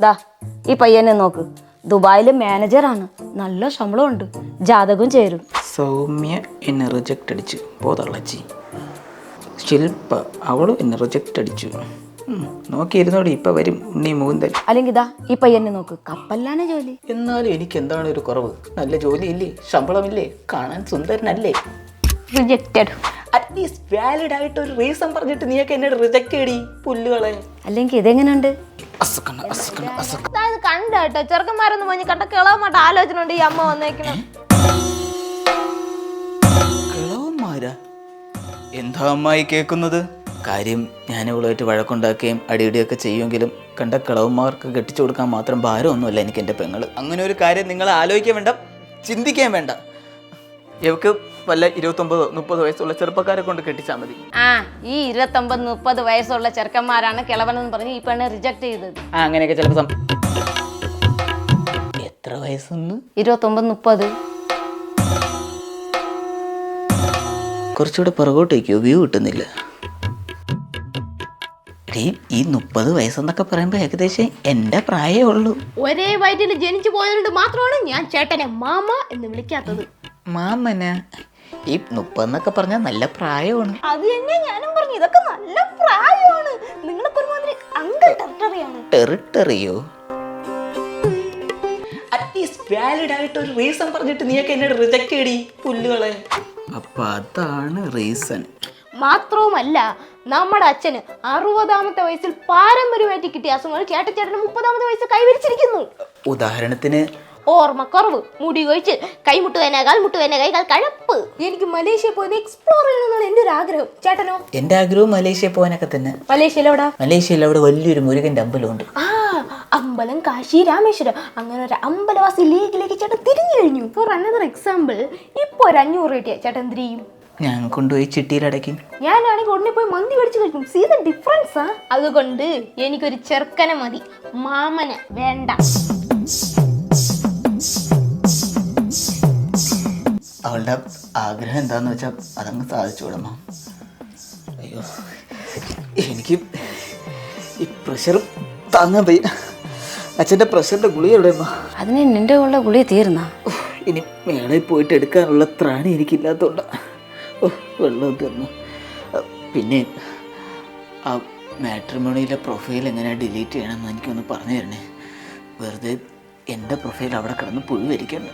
ദാ ഈ പയ്യനെ നോക്ക്. ദുബായിലെ മാനേജറാണ്. നല്ല ശമ്പളം ഉണ്ട് ജാതകം ചേരും. സൗമ്യ എന്നെ റിജക്റ്റ് അടിച്ചു. പോതള്ളച്ചി ശില്പ അവളും എന്നെ റിജക്റ്റ് അടിച്ചു. നോക്കിയിരുന്നോടി ഇപ്പൊ വരും. ഉണ്ണി മൂന്തൻ അല്ലെങ്കിൽ ദാ ഈ പയ്യനെ നോക്ക്. കപ്പല്ലാണ് ജോലി. എന്നാലും എനിക്ക് എന്താണ് ഒരു കുറവ്? നല്ല ജോലിയില്ലേ? ശമ്പളമില്ലേ? കാണാൻ സുന്ദരനല്ലേ? റിജക്റ്റഡ് അറ്റ്ലീസ്റ്റ് വാലിഡ് ആയിട്ട് ഒരു റീസൺ പറഞ്ഞിട്ട് നീയൊക്കെ എന്നെ റിജക്ട് ചെയ്യടി പുല്ലുകളെ. അല്ലെങ്കിൽ ഇതെങ്ങനെയുണ്ട്? അസക്കണ അസക്കണ അസക്ക അതായത് കണ്ട കേട്ടോ? ചെറുക്കന്മാരൊന്നും പോയി കണ്ട കിളവമായിട്ട് ആലോചന ഉണ്ട് ഈ അമ്മ വന്നേക്കണം. കിളവന്മാരാ? എന്താ അമ്മായി കേൾക്കുന്നത്? കാര്യം ഞാൻ ഇവളുമായിട്ട് വഴക്കുണ്ടാക്കുകയും അടിയിടിയൊക്കെ ചെയ്യുമെങ്കിലും കണ്ട കിളവന്മാർക്ക് കെട്ടിച്ചു കൊടുക്കാൻ മാത്രം ഭാരമൊന്നുമല്ല എനിക്ക് എന്റെ പെങ്ങൾ അങ്ങനെ ഒരു കാര്യം നിങ്ങൾ ആലോചിക്കാൻ വേണ്ട ചിന്തിക്കാൻ വേണ്ട. ഇവക്ക് വല്ല ഇരുപത്തൊമ്പതോ മുപ്പത് വയസ്സുള്ള ചെറുപ്പക്കാരെ കൊണ്ട് കെട്ടിച്ചാൽ മതി. ആ ഈ ഇരുപത്തൊമ്പത് മുപ്പത് വയസ്സുള്ള ചെറുക്കന്മാരാണ് കിളവനെന്ന് പറഞ്ഞ് ഈ പെണ്ണ് റിജക്ട് ചെയ്തത്. ആ അങ്ങനെയൊക്കെ ചിലപ്പോൾ എത്ര വയസ്സൊന്ന്? ഇരുപത്തൊമ്പത് മുപ്പത്. കുറച്ചുകൂടെ പുറകോട്ടേക്കോ? വ്യൂ കിട്ടുന്നില്ല. എടീ, ഈ മുപ്പത് വയസ്സെന്നൊക്കെ പറയുമ്പോ ഏകദേശം എന്റെ പ്രായമേ ഉള്ളൂ. ഒരേ വയറ്റിൽ ജനിച്ചു പോയതുകൊണ്ട് മാത്രമാണ് ഞാൻ ചേട്ടനെ മാമ എന്ന് വിളിക്കാത്തത്. മാമന. ഈ മുപ്പതെന്നൊക്കെ പറഞ്ഞാൽ നല്ല പ്രായമാണ്. അത് തന്നെ ഞാനും പറഞ്ഞു. ഇതൊക്കെ നല്ല പ്രായമാണ്. നിങ്ങളൊക്കെ ഒരുമാതിരി അങ്കിൾ ടെറിട്ടറിയാണ് ടെറിട്ടറിയോ അറ്റ്ലീസ്റ്റ് വാലിഡ് ആയിട്ട് ഒരു റീസൺ പറഞ്ഞിട്ട് നീയൊക്കെ എന്നെ റിജക്റ്റ് ചെയ്തി പുല്ലുകളെ. അപ്പൊ അതാണ് റീസൺ മാത്രവുമല്ല നമ്മുടെ അച്ഛന് അറുപതാമത്തെ വയസ്സിൽ പാരമ്പര്യമായിട്ട് കിട്ടിയ അസുഖങ്ങൾ ചേട്ടച്ചേട്ടന് മുപ്പതാമത്തെ വയസ്സിൽ കൈവരിച്ചിരിക്കുന്നു. ഉദാഹരണത്തിന് ഓർമ്മക്കുറവ്. മുടി കൊഴിച്ച് കൈമുട്ട് വേന കാൽമുട്ട് വേന കൈകാൽ കഴപ്പ്. എനിക്ക് മലേഷ്യ പോയത് എക്സ്പ്ലോർ ചെയ്യണമെന്നാണ് എന്റെ ഒരു ആഗ്രഹം. ചേട്ടനോ? എന്റെ ആഗ്രഹവും മലേഷ്യ പോകാനൊക്കെ തന്നെ. മലേഷ്യയിലെവിടാ മലേഷ്യയിൽ അവിടെ വലിയൊരു മുരുകൻ അമ്പലമുണ്ട്. ആ അമ്പലം കാശി രാമേശ്വരം. അങ്ങനെ ഒരു അമ്പലവാസി ലീഗിലേക്ക് ചേട്ടൻ തിരിഞ്ഞു കഴിഞ്ഞു. ഫോർ അനദർ എക്സാമ്പിൾ ഇപ്പൊ ഒരു അഞ്ഞൂറ് കിട്ടിയ ചേട്ടൻ എന്ത് ചെയ്യും? ഞാൻ കൊണ്ടുപോയി ചിട്ടിയിലടയ്ക്കും ഞാനാണെങ്കിൽ ഉടനെ പോയി മന്തി മേടിച്ച് കഴിക്കും. സീ ദ ഡിഫറൻസ് ആ? അതുകൊണ്ട് എനിക്കൊരു ചെറുക്കനെ മതി. മാമനെ വേണ്ട. അവളുടെ ആഗ്രഹം എന്താന്ന് വെച്ചാൽ അതങ്ങ് സാധിച്ചു അയ്യോ എനിക്ക് ഈ പ്രഷർ താങ്ങാൻ പയ്യ അച്ഛന്റെ പ്രഷറിന്റെ ഗുളിക എവിടെ അമ്മ അതിന് നിന്റെ ഉള്ള ഗുളി തീർന്ന? ഇനി മേളയിൽ പോയിട്ട് എടുക്കാനുള്ള ത്രാണി എനിക്കില്ലാത്തതുകൊണ്ട് ഓ വെള്ളം തന്നു. പിന്നെ ആ മാട്രിമോണിയിലെ പ്രൊഫൈൽ എങ്ങനെ ഡിലീറ്റ് ചെയ്യണമെന്ന് എനിക്കൊന്ന് പറഞ്ഞു തരണേ വെറുതെ എന്റെ പ്രൊഫൈൽ അവിടെ കിടന്ന് പുഴു വരിക്കണ്ട